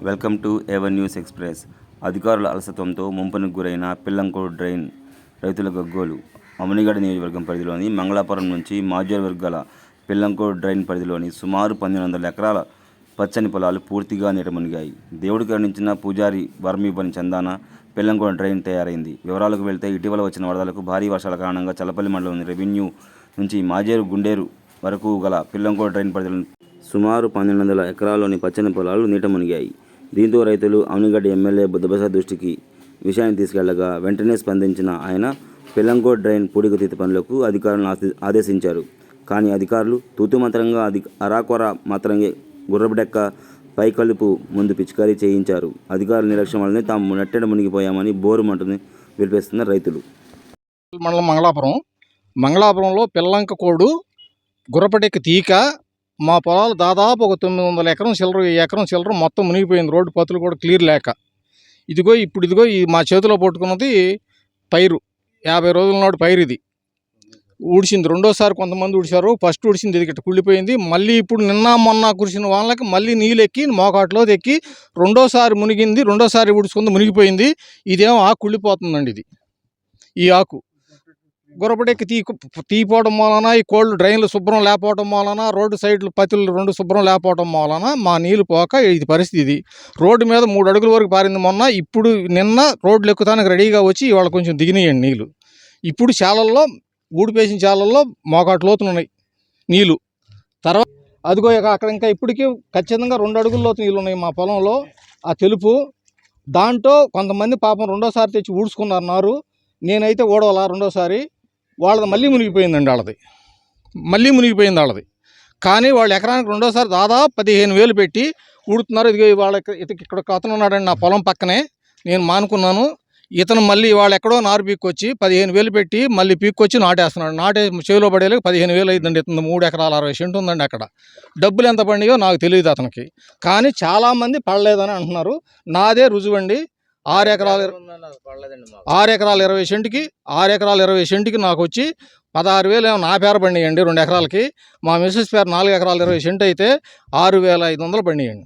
Welcome to A one news express అధికారుల అలసత్వంతో ముంపునకు గురైన పిల్లంకోడు డ్రైన్ రైతుల గగ్గోలు. అమనిగడ నియోజకవర్గం పరిధిలోని మంగళాపురం నుంచి మాజర్ వర్గాల పిల్లంకోడు డ్రైన్ పరిధిలోని సుమారు పన్నెండు వందల ఎకరాల పచ్చని పొలాలు పూర్తిగా నీట మునిగాయి దేవుడు కరుణించిన పూజారి వర్మీపని చందాన పిల్లంకోడ డ్రైన్ తయారైంది. వివరాలకు వెళ్తే ఇటీవల వచ్చిన వరదలకు భారీ వర్షాల కారణంగా చల్లపల్లి మండలంలోని రెవెన్యూ నుంచి మాజేరు గుండేరు వరకు గల పిల్లంకోడ డ్రైన్ పరిధిలో సుమారు పన్నెండు వందల ఎకరాల్లోని పచ్చని పొలాలు నీట మునిగాయి దీంతో రైతులు అవనిగడ్డ ఎమ్మెల్యే బుద్ధప్రసాద్ దృష్టికి విషయాన్ని తీసుకెళ్ళగా వెంటనే స్పందించిన ఆయన పిల్లంకోట్ డ్రైన్ పూడికతీత పనులకు అధికారులను ఆదేశించారు. కానీ అధికారులు తూతుమంత్రంగా అధి అరాకొర మాత్రమే గుర్రబడెక్క పైకలుపు ముందు పిచికారీ చేయించారు. అధికారుల నిర్లక్ష్యం వల్లనే తాము నెట్టెడ మునిగిపోయామని బోరు మంటని విలిపిస్తున్న రైతులు. మండలం మంగళాపురం. మంగళాపురంలో పిల్లంక కోడు గుర్రపడెక్క తీక మా పొలాలు దాదాపు ఒక తొమ్మిది వందల ఎకరం చిల్లర ఈ ఎకరం చిల్లర మొత్తం మునిగిపోయింది. రోడ్డు పతులు కూడా క్లియర్ లేక. ఇదిగో ఇప్పుడు ఇదిగో ఈ మా చేతిలో పట్టుకున్నది పైరు. యాభై రోజుల నాడు పైరు ఇది. ఊడిచింది. రెండోసారి కొంతమంది ఊడిచారు. ఫస్ట్ ఊడిచింది ఇది ఇట్ట కుళ్ళిపోయింది. మళ్ళీ ఇప్పుడు నిన్న మొన్న కురిసిన వాళ్ళకి మళ్ళీ నీళ్ళు ఎక్కి మోకాట్లో ఎక్కి రెండోసారి మునిగింది. రెండోసారి ఊడ్చుకుంది మునిగిపోయింది. ఇదేమో ఆకు కుళ్ళిపోతుందండి ఇది. ఈ ఆకు. గురపడెక్కి తీ తీపోవడం వలన ఈ కోళ్ళు డ్రైన్లు శుభ్రం లేకపోవడం వలన రోడ్డు సైడ్లు పతులు రెండు శుభ్రం లేకపోవడం వలన మా నీళ్ళు పోక ఇది పరిస్థితి ఇది. రోడ్డు మీద మూడు అడుగుల వరకు పారింది మొన్న ఇప్పుడు నిన్న రోడ్లు ఎక్కుతానికి రెడీగా వచ్చి ఇవాళ కొంచెం దిగినాయండి నీళ్ళు ఇప్పుడు చాలల్లో ఊడిపేసిన చాలల్లో మోకాటు లోతులు ఉన్నాయి నీళ్ళు తర్వాత అదిగో ఇక అక్కడ ఇంకా ఇప్పటికీ ఖచ్చితంగా రెండు అడుగుల లోతు నీళ్ళు ఉన్నాయి మా పొలంలో. ఆ తెలుపు దాంట్లో కొంతమంది పాపం రెండోసారి తెచ్చి ఊడ్చుకున్నారు నారు. నేనైతే ఓడవలా రెండోసారి. వాళ్ళది మళ్ళీ మునిగిపోయిందండి వాళ్ళది. మళ్ళీ మునిగిపోయింది వాళ్ళది. కానీ వాళ్ళు ఎకరానికి రెండోసారి దాదాపు పదిహేను వేలు పెట్టి ఊడుతున్నారు. ఇదిగో వాళ్ళ ఇతకి ఇక్కడ ఒక అతను ఉన్నాడండి నా పొలం పక్కనే. నేను మానుకున్నాను. ఇతను మళ్ళీ వాళ్ళు ఎక్కడో నారు పీక్కొచ్చి పదిహేను వేలు పెట్టి మళ్ళీ పీక్కొచ్చి నాటేస్తున్నాడు. నాటే చేలో పడేలకు పదిహేను వేలు అయిందండి ఇతను. మూడు ఎకరాల అరవై సెంటు ఉందండి అక్కడ. డబ్బులు ఎంత పడినాయో నాకు తెలియదు అతనికి. కానీ చాలామంది పడలేదని అంటున్నారు. నాదే రుజువండి. ఆరు ఎకరాలు ఆరు ఎకరాలు ఇరవై సెంటుకి ఆరు ఎకరాలు ఇరవై సెంటుకి నాకు వచ్చి పదహారు వేలు ఏమో నా పేరు పండియండి రెండు ఎకరాలకి. మా మిస్సెస్ పేరు నాలుగు ఎకరాలు ఇరవై సెంటు అయితే ఆరు వేల ఐదు వందలు పండియండి